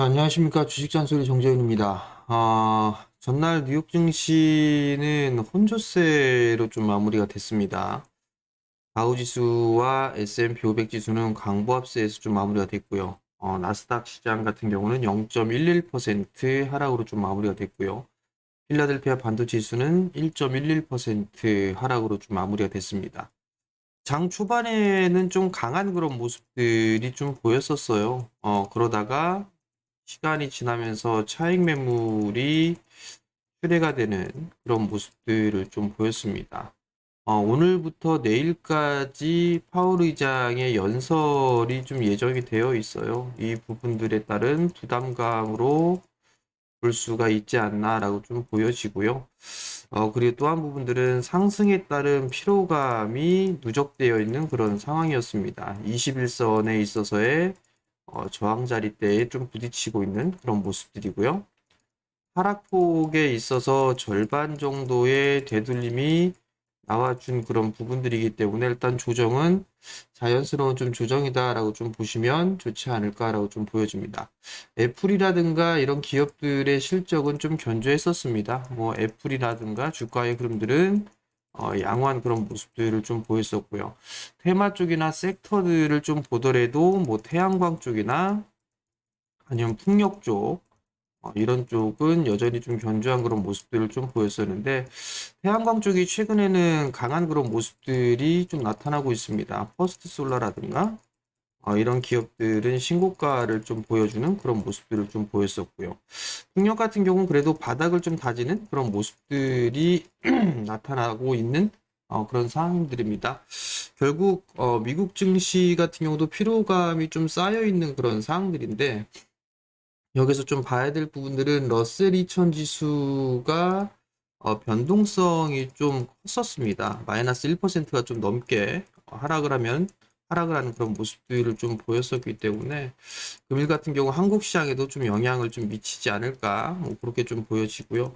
네, 안녕하십니까. 주식잔소리 정재훈입니다. 아, 전날 뉴욕 증시는 혼조세로 좀 마무리가 됐습니다. 다우지수와 S&P 500 지수는 강보합세에서 좀 마무리가 됐고요. 어, 나스닥 시장 같은 경우는 0.11% 하락으로 좀 마무리가 됐고요. 필라델피아 반도 지수는 1.11% 하락으로 좀 마무리가 됐습니다. 장 초반에는 좀 강한 그런 모습들이 좀 보였었어요. 어, 그러다가 시간이 지나면서 차익 매물이 출회가 되는 그런 모습들을 좀 보였습니다. 어, 오늘부터 내일까지 파월 의장의 연설이 좀 예정이 되어 있어요. 이 부분들에 따른 부담감으로 볼 수가 있지 않나라고 좀 보여지고요. 어, 그리고 또한 부분들은 상승에 따른 피로감이 누적되어 있는 그런 상황이었습니다. 21선에 있어서의 어, 저항 자리대에 좀 부딪히고 있는 그런 모습들이고요. 하락폭에 있어서 절반 정도의 되돌림이 나와준 그런 부분들이기 때문에 일단 조정은 자연스러운 좀 조정이다라고 좀 보시면 좋지 않을까라고 좀 보여집니다. 애플이라든가 이런 기업들의 실적은 좀 견조했었습니다. 뭐 애플이라든가 주가의 흐름들은 어, 양호한 그런 모습들을 좀 보였었고요. 테마 쪽이나 섹터들을 좀 보더라도 뭐 태양광 쪽이나 아니면 풍력 쪽 어, 이런 쪽은 여전히 좀 견조한 그런 모습들을 좀 보였었는데 태양광 쪽이 최근에는 강한 그런 모습들이 좀 나타나고 있습니다. 퍼스트 솔라라든가 어, 이런 기업들은 신고가를 좀 보여주는 그런 모습들을 좀 보였었고요. 풍력 같은 경우는 그래도 바닥을 좀 다지는 그런 모습들이 나타나고 있는 어, 그런 상황들입니다. 결국 어, 미국 증시 같은 경우도 피로감이 좀 쌓여 있는 그런 상황들인데 여기서 좀 봐야 될 부분들은 러셀 2000 지수가 어, 변동성이 좀 컸었습니다. 마이너스 1%가 좀 넘게 하락을 하면 하락을 하는 그런 모습들을 좀 보였었기 때문에 금일 같은 경우 한국 시장에도 좀 영향을 좀 미치지 않을까 뭐 그렇게 좀 보여지고요.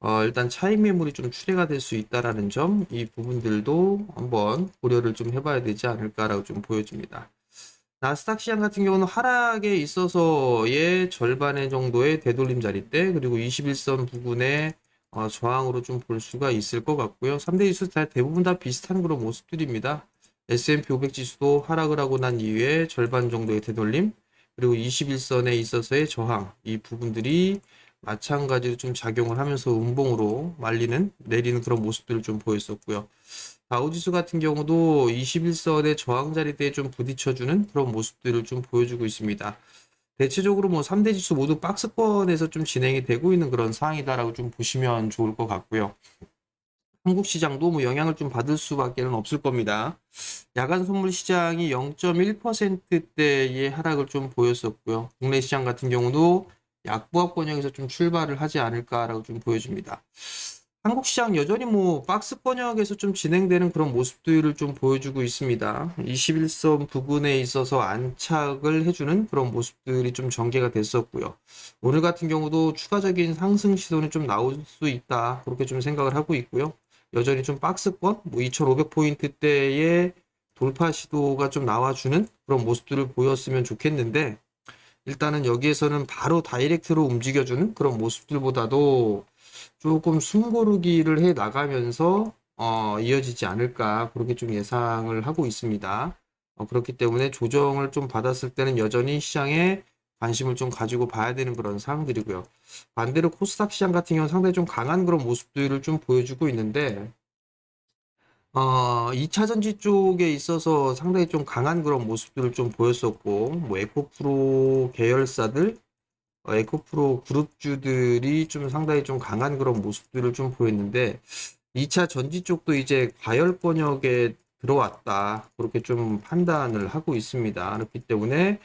어, 일단 차익 매물이 좀 출회가 될 수 있다라는 점, 이 부분들도 한번 고려를 좀 해봐야 되지 않을까라고 좀 보여집니다. 나스닥 시장 같은 경우는 하락에 있어서의 절반의 정도의 되돌림 자리대 그리고 21선 부근에 어, 저항으로 좀 볼 수가 있을 것 같고요. 3대 지수 다 대부분 다 비슷한 그런 모습들입니다. S&P 500 지수도 하락을 하고 난 이후에 절반 정도의 되돌림, 그리고 21선에 있어서의 저항, 이 부분들이 마찬가지로 좀 작용을 하면서 음봉으로 말리는, 내리는 그런 모습들을 좀 보였었고요. 다우지수 같은 경우도 21선의 저항 자리대에 좀 부딪혀주는 그런 모습들을 좀 보여주고 있습니다. 대체적으로 뭐 3대 지수 모두 박스권에서 좀 진행이 되고 있는 그런 상황이다라고 좀 보시면 좋을 것 같고요. 한국 시장도 뭐 영향을 좀 받을 수밖에 는 없을 겁니다. 야간 선물 시장이 0.1%대의 하락을 좀 보였었고요. 국내 시장 같은 경우도 약보합 권역에서 좀 출발을 하지 않을까라고 좀 보여집니다. 한국 시장 여전히 뭐 박스 권역에서 좀 진행되는 그런 모습들을 좀 보여주고 있습니다. 21선 부근에 있어서 안착을 해주는 그런 모습들이 좀 전개가 됐었고요. 오늘 같은 경우도 추가적인 상승 시도는 좀 나올 수 있다. 그렇게 좀 생각을 하고 있고요. 여전히 좀 박스권, 뭐 2,500포인트 대의 돌파 시도가 좀 나와주는 그런 모습들을 보였으면 좋겠는데, 일단은 여기에서는 바로 다이렉트로 움직여주는 그런 모습들보다도 조금 숨고르기를 해 나가면서 어, 이어지지 않을까 그렇게 좀 예상을 하고 있습니다. 어, 그렇기 때문에 조정을 좀 받았을 때는 여전히 시장에 관심을 좀 가지고 봐야 되는 그런 상황들이고요. 반대로 코스닥 시장 같은 경우는 상당히 좀 강한 그런 모습들을 좀 보여주고 있는데, 어, 2차 전지 쪽에 있어서 상당히 좀 강한 그런 모습들을 좀 보였었고, 뭐, 에코프로 계열사들, 어, 에코프로 그룹주들이 좀 상당히 좀 강한 그런 모습들을 좀 보였는데, 2차 전지 쪽도 이제 과열 권역에 들어왔다. 그렇게 좀 판단을 하고 있습니다. 그렇기 때문에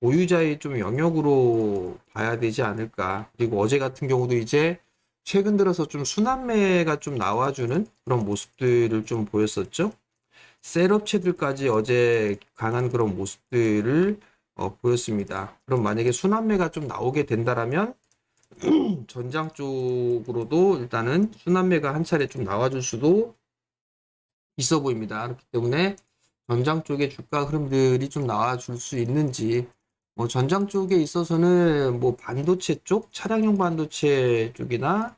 보유자의 좀 영역으로 봐야 되지 않을까. 그리고 어제 같은 경우도 이제 최근 들어서 좀 순환매가 좀 나와주는 그런 모습들을 좀 보였었죠. 셀업체들까지 어제 강한 그런 모습들을 어, 보였습니다. 그럼 만약에 순환매가 좀 나오게 된다라면 전장 쪽으로도 일단은 순환매가 한 차례 좀 나와줄 수도 있어 보입니다. 그렇기 때문에 전장 쪽의 주가 흐름들이 좀 나와줄 수 있는지 뭐 전장 쪽에 있어서는 뭐 반도체 쪽, 차량용 반도체 쪽이나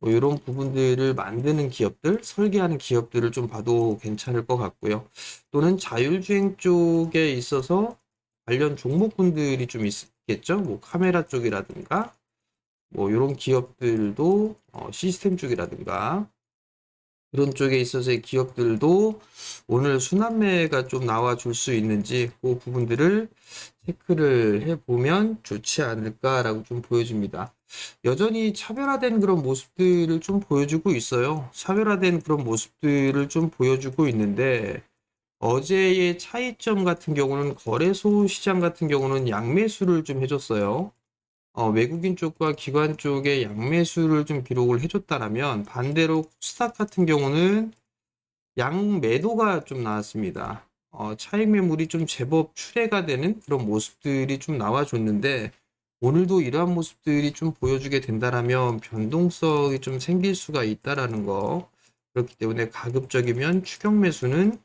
뭐 이런 부분들을 만드는 기업들, 설계하는 기업들을 좀 봐도 괜찮을 것 같고요. 또는 자율주행 쪽에 있어서 관련 종목군들이 좀 있겠죠. 뭐 카메라 쪽이라든가 뭐 이런 기업들도 어, 시스템 쪽이라든가 그런 쪽에 있어서의 기업들도 오늘 순환매가 좀 나와 줄 수 있는지 그 부분들을 체크를 해보면 좋지 않을까라고 좀 보여집니다. 여전히 차별화된 그런 모습들을 좀 보여주고 있어요. 차별화된 그런 모습들을 좀 보여주고 있는데 어제의 차이점 같은 경우는 거래소 시장 같은 경우는 양매수를 좀 해줬어요. 어, 외국인 쪽과 기관 쪽에 양매수를 좀 기록을 해줬다라면 반대로 코스닥 같은 경우는 양매도가 좀 나왔습니다. 어, 차익 매물이 좀 제법 출회가 되는 그런 모습들이 좀 나와줬는데 오늘도 이러한 모습들이 좀 보여주게 된다라면 변동성이 좀 생길 수가 있다라는 거 그렇기 때문에 가급적이면 추격 매수는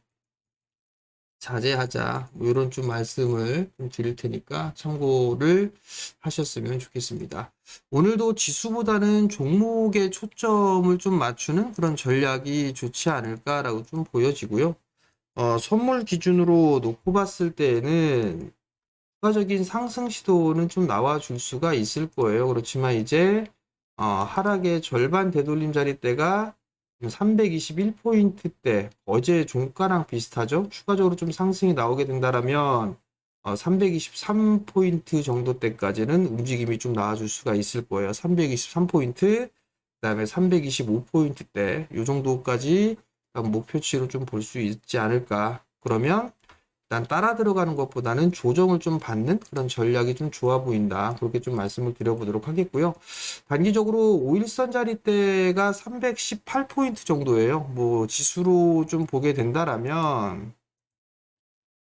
자제하자 뭐 이런 좀 말씀을 좀 드릴 테니까 참고를 하셨으면 좋겠습니다. 오늘도 지수보다는 종목에 초점을 좀 맞추는 그런 전략이 좋지 않을까라고 좀 보여지고요. 어, 선물 기준으로 놓고 봤을 때에는 추가적인 상승 시도는 좀 나와줄 수가 있을 거예요. 그렇지만 이제 어, 하락의 절반 되돌림 자리대가 321포인트 대 어제 종가랑 비슷하죠. 추가적으로 좀 상승이 나오게 된다라면 어, 323포인트 정도 때까지는 움직임이 좀 나와줄 수가 있을 거예요. 323포인트, 그 다음에 325포인트대 이 정도까지 목표치로 좀 볼 수 있지 않을까. 그러면 일단 따라 들어가는 것보다는 조정을 좀 받는 그런 전략이 좀 좋아 보인다. 그렇게 좀 말씀을 드려보도록 하겠고요. 단기적으로 5일선 자리대가 318포인트 정도예요. 뭐 지수로 좀 보게 된다라면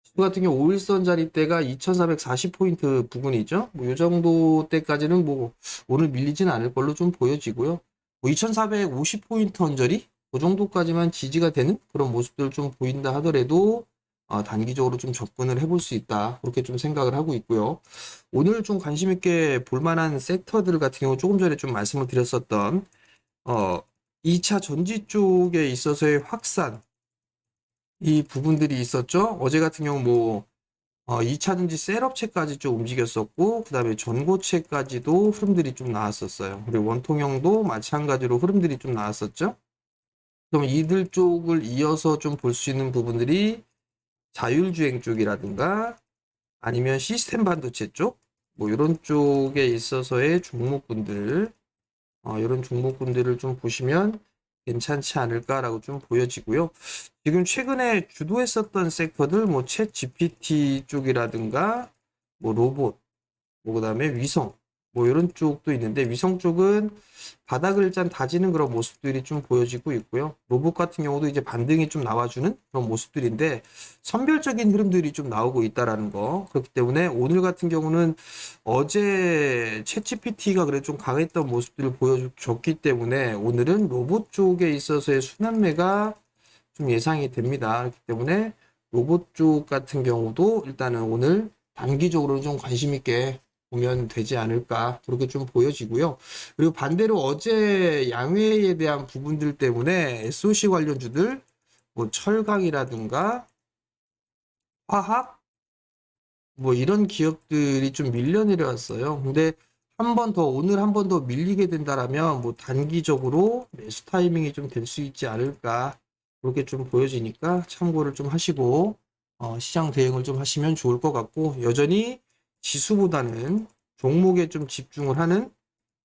지수 같은 경우 5일선 자리대가 2440포인트 부근이죠. 뭐 이 정도 때까지는 뭐 오늘 밀리진 않을 걸로 좀 보여지고요. 뭐 2450포인트 언저리 그 정도까지만 지지가 되는 그런 모습들을 좀 보인다 하더라도 어, 단기적으로 좀 접근을 해볼 수 있다. 그렇게 좀 생각을 하고 있고요. 오늘 좀 관심 있게 볼만한 섹터들 같은 경우 조금 전에 좀 말씀을 드렸었던 어, 2차 전지 쪽에 있어서의 확산 이 부분들이 있었죠. 어제 같은 경우 뭐 어, 2차 전지 셀업체까지 좀 움직였었고 그 다음에 전고체까지도 흐름들이 좀 나왔었어요. 그리고 원통형도 마찬가지로 흐름들이 좀 나왔었죠. 그럼 이들 쪽을 이어서 좀 볼 수 있는 부분들이 자율주행 쪽이라든가 아니면 시스템 반도체 쪽, 뭐 이런 쪽에 있어서의 종목군들, 어, 이런 종목군들을 좀 보시면 괜찮지 않을까라고 좀 보여지고요. 지금 최근에 주도했었던 섹터들, 뭐, 챗 GPT 쪽이라든가, 뭐, 로봇, 뭐, 그 다음에 위성, 뭐 이런 쪽도 있는데 위성 쪽은 바닥을 일단 다지는 그런 모습들이 좀 보여지고 있고요. 로봇 같은 경우도 이제 반등이 좀 나와주는 그런 모습들인데 선별적인 흐름들이 좀 나오고 있다라는 거. 그렇기 때문에 오늘 같은 경우는 어제 챗GPT가 그래 좀 강했던 모습들을 보여줬기 때문에 오늘은 로봇 쪽에 있어서의 순환매가 좀 예상이 됩니다. 그렇기 때문에 로봇 쪽 같은 경우도 일단은 오늘 단기적으로 좀 관심 있게 보면 되지 않을까 그렇게 좀 보여지고요. 그리고 반대로 어제 양회에 대한 부분들 때문에 SOC 관련주들 뭐 철강이라든가 화학 뭐 이런 기업들이 좀 밀려 내려왔어요. 근데 한 번 더 오늘 한 번 더 밀리게 된다라면 뭐 단기적으로 매수 타이밍이 좀 될 수 있지 않을까 그렇게 좀 보여지니까 참고를 좀 하시고 어, 시장 대응을 좀 하시면 좋을 것 같고 여전히 지수보다는 종목에 좀 집중을 하는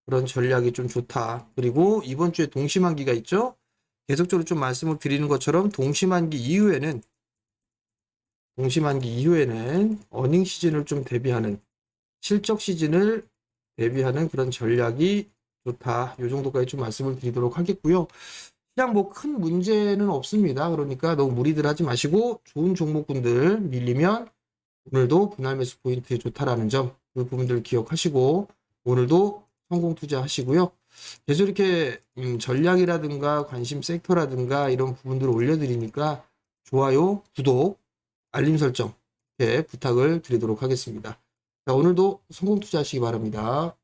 그런 전략이 좀 좋다. 그리고 이번 주에 동시만기가 있죠? 계속적으로 좀 말씀을 드리는 것처럼 동시만기 이후에는 동시만기 이후에는 어닝 시즌을 좀 대비하는 실적 시즌을 대비하는 그런 전략이 좋다. 이 정도까지 좀 말씀을 드리도록 하겠고요. 그냥 뭐큰 문제는 없습니다. 그러니까 너무 무리들 하지 마시고 좋은 종목군들 밀리면 오늘도 분할 매수 포인트 좋다라는 점, 그 부분들 기억하시고, 오늘도 성공 투자하시고요. 계속 이렇게 음, 전략이라든가 관심 섹터라든가 이런 부분들을 올려드리니까 좋아요, 구독, 알림 설정 부탁을 드리도록 하겠습니다. 자, 오늘도 성공 투자하시기 바랍니다.